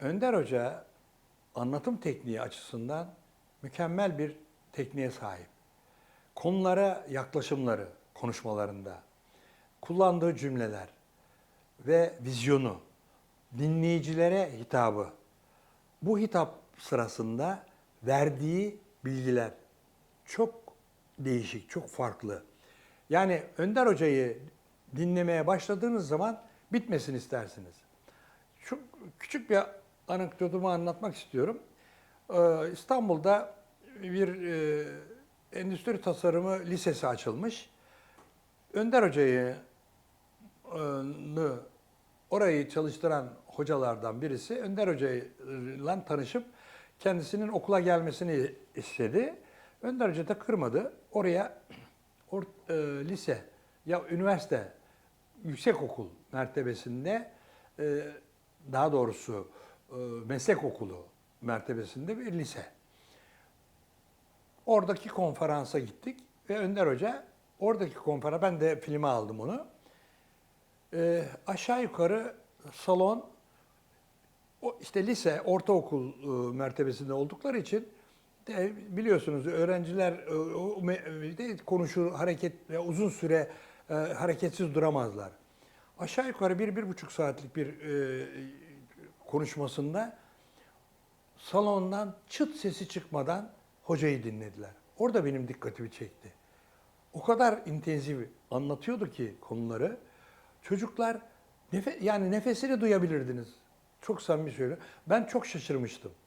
Önder Hoca anlatım tekniği açısından mükemmel bir tekniğe sahip. Konulara yaklaşımları konuşmalarında, kullandığı cümleler ve vizyonu, dinleyicilere hitabı, bu hitap sırasında verdiği bilgiler çok değişik, çok farklı. Yani Önder Hoca'yı dinlemeye başladığınız zaman bitmesin istersiniz. Çok küçük bir anekdotumu anlatmak istiyorum. Ee, İstanbul'da bir e, endüstri tasarımı lisesi açılmış. Önder Hoca'yı e, orayı çalıştıran hocalardan birisi Önder Hoca'yla tanışıp kendisinin okula gelmesini istedi. Önder Hoca da kırmadı. Oraya or, e, lise ya üniversite yüksek okul mertebesinde e, daha doğrusu meslek okulu mertebesinde bir lise. Oradaki konferansa gittik ve Önder Hoca oradaki konferans, ben de filme aldım onu. Ee, aşağı yukarı salon o işte lise, ortaokul e, mertebesinde oldukları için de biliyorsunuz öğrenciler e, de konuşur, hareket ve uzun süre e, hareketsiz duramazlar. Aşağı yukarı bir, bir buçuk saatlik bir e, konuşmasında salondan çıt sesi çıkmadan hocayı dinlediler. Orada benim dikkatimi çekti. O kadar intensif anlatıyordu ki konuları. Çocuklar nefe, yani nefesini duyabilirdiniz. Çok samimi söylüyorum. Ben çok şaşırmıştım.